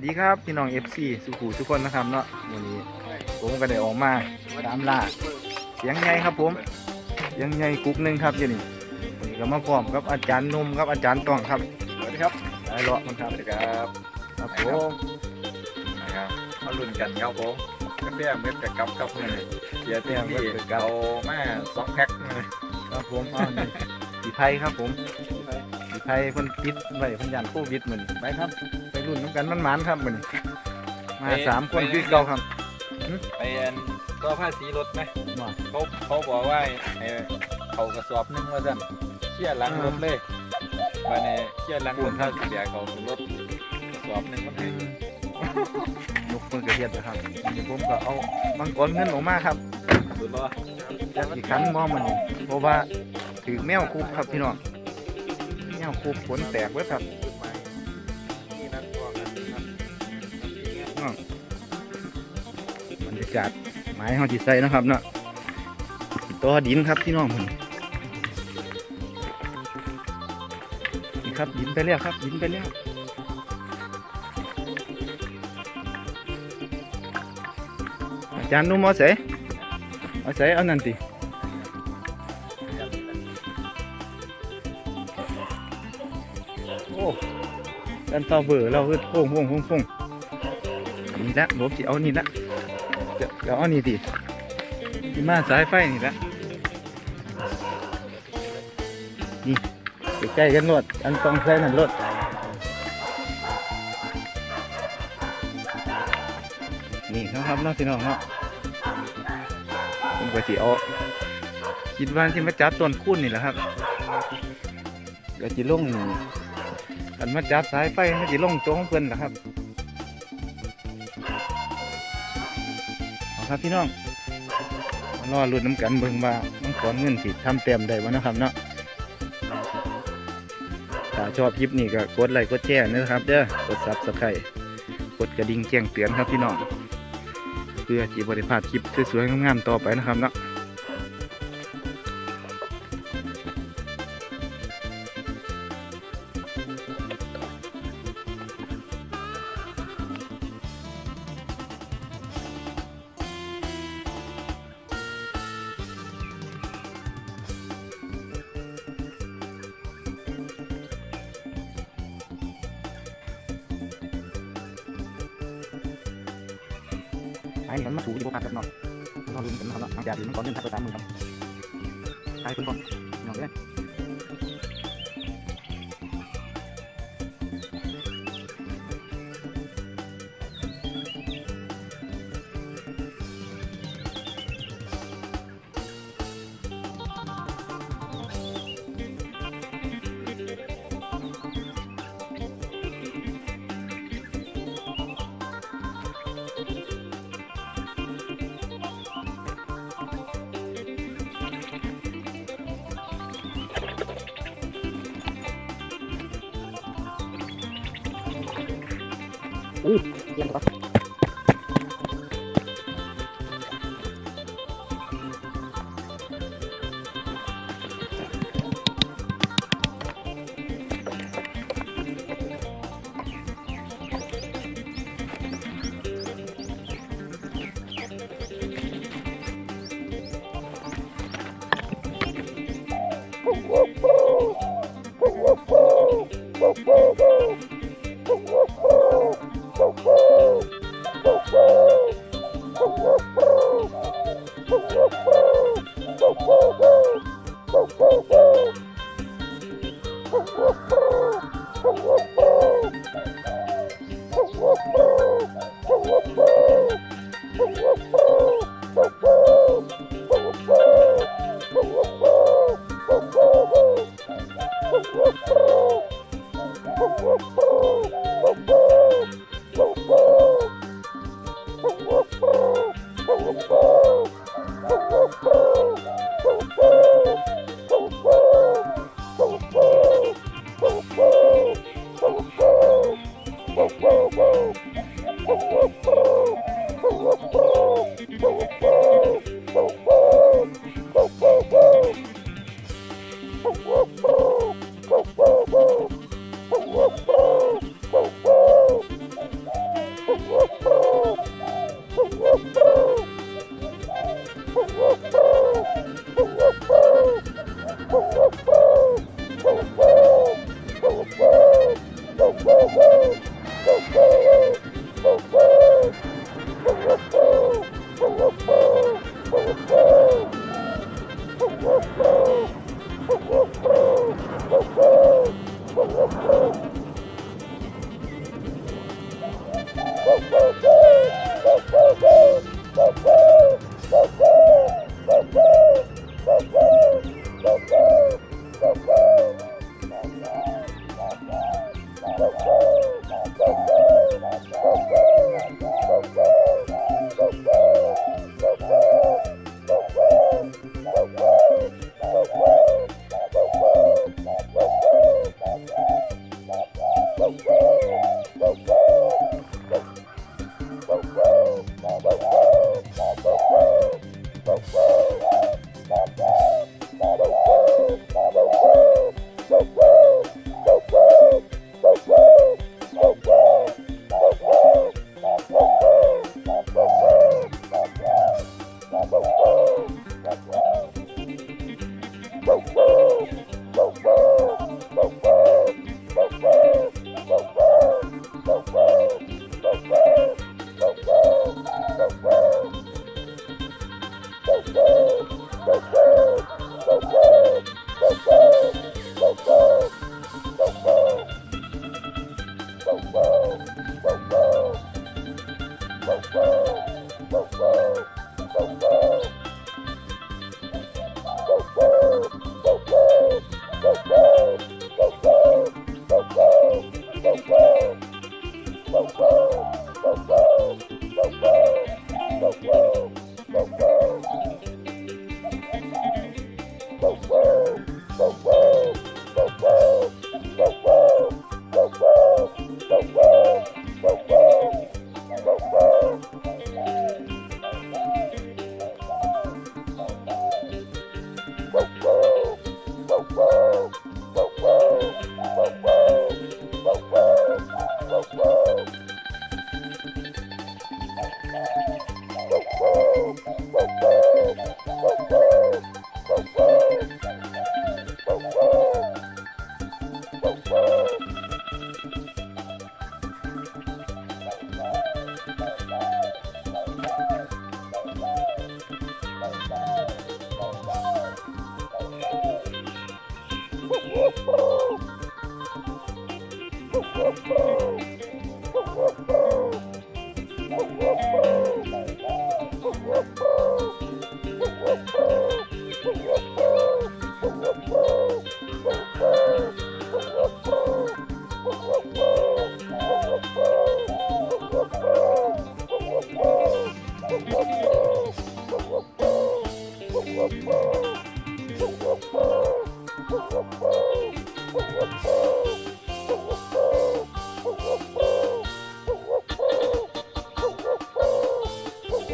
สดีครับพี่น้อง FC สุขุทุกคนนะครับเนาะวันนี้ผมก็ได้ออกมาตามล่าเสียงใหญ่ครับผมเสียงใหญ่กุ๊กหนึงครับอยู่นี่วันนี้ก็มาพร้อมกับอาจารย์หนุ่มครับอาจารย์ต้องครับสวัสดีครับได้เลาะมันครับสวัสดีครับครับผผมมนะครับมาลุ้นกันครับผมกาแฟเม็ดกับกับครับเพื่อนเสียเต็มที่เอามาสองแพ็คเลยครับผมอ้าวนี่สีไพ่ครับผมสีไพ่ เพิ่นปิดไว้เพิ่นยันโควิดเหมือนไปครับ ไปรุ่นน้ำกันมันหมานๆครับเหมือนมาสามคนคือเก่าครับไปอันตัวผ้าสีรถไหมว่าเขาเขาบอกว่าให้เขากระสอบหนึงว่าสั่นเชี่ยหลังรถเลยมาในเชี่ยหลังรถถ้าสีเดียเขาถึงรถกระสอบหนึงมันให้ยกเพิ่นกระเทียดนะครับเดี๋ยวผมก็เอามังกรเงินออกมาครับสุดล้อจากอีกครั้งมอมันนี่เพราะว่าถือแมวคุบครับพี่น้องแม วคุบขนแตกเว้ยครับนี่นั่นก็กันครับรรยากาศไม้เฮาจิใส่นะครับเนาะตัวดินครับพี่น้องผมนี่ครับดินไปแล้วครับดินไปแล้วอาจารย์นุ่มเอาใส่เอาใส่เอานั่นติ อ้ดันต่อเบอร์เราคือโป่งโป่งโป่งโป่งนี่ละผมจะเอานี่ละเดี๋ยวเดี๋ยวเอานี่ดิที่มาสายไฟนี่ละนี่ใกล้กันรถอันต้องใส่นั่นรถนี่นะครับน้องพี่น้องเนาะผมก็สิเอาคิดว่าที่มาจับต้นคุ้นนี่แหละครับก็จิลงนี่ กันมาจับสายไฟมันจิลงตรงเพิ่อนแหละครับเอาครับพี่น้องมารอรุ่นน้ำกันเบิ่งว่าน้องขอนเงินสิทำเต็มได้บ่เนะครับเนาะถ้าชอบคลิปนี้ก็กดไลค์กดแชร์นะครับเด้อกดซับสไครต์กดกระดิ่งแจ้งเตือนครับพี่น้องเพื่อที่บริพาดคลิปสวยๆงามๆต่อไปนะครับเนาะ ไอ้นี่มันมาสูงอยู่บ่ครับครับเนาะรอรุ่นกันน อู้เยี่ยมค Woo! รับจั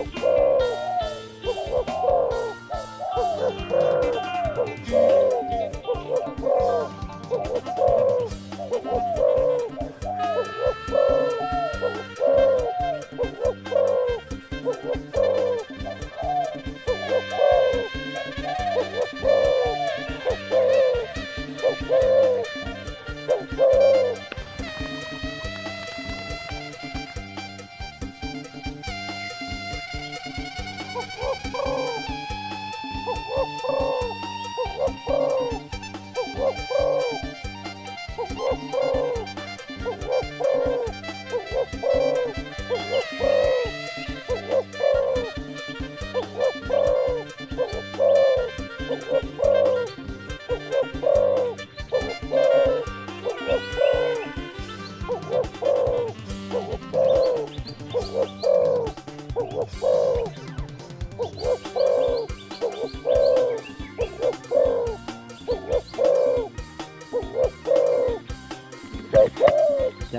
บ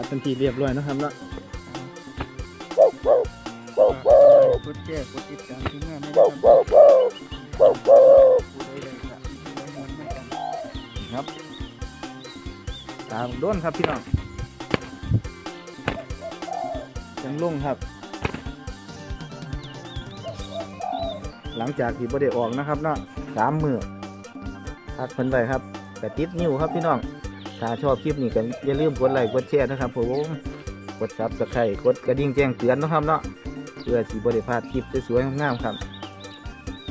เป็นทีเรียบร้อยนะครับเนาะกดแจ้กดติดตามที่งานให้ได้ครับผู้ใดได้ครับผู้ใดได้ไม่กันครับตามโด้นครับพี่น้องจังลุ่งครับ หลังจากที่บ่ได้ออกนะครับเนาะสามมือพักเพิ่นไปครับแต่ติดนิ้วครับพี่น้อง ถ้าชอบคลิปนี้ก็อย่าลืมกดไลค์กดแชร์นะครับผมกดซับสไครต์กดกระดิ่งแจ้งเตือนนะครับเนาะเพื่อสิบ่ได้พาดคลิปสวยๆงามๆครับ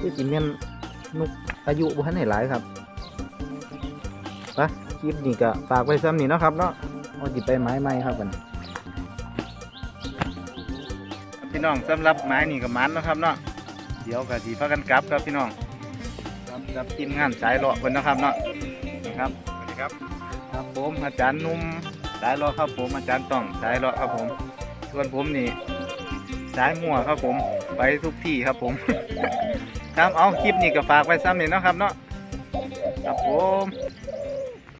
คือสิแม่นนุกอายุบ่ทันให้หลายครับไปคลิปนี้ก็ฝากไว้ซ้ำนี่นะครับเนาะเอาสิไปไม้ใหม่ครับกันพี่น้องสำหรับไม้นี่กับมันนะครับเนาะเดี๋ยวก็สีพากันกลับครับพี่น้องครับกับทีมงานสายเลาะเพิ่นนะครับเนาะครับสวัสดีครับ ครับผมอาจารย์นุ่มสายรอครับผมอาจารย์ต้องสายรอครับผม ส่วนผมนี่สายมั่วครับผมไปทุกที่ครับผมครับเอาคลิปนี้ก็ฝากไว้ซ้ำนี่เนะครับเนาะครับผม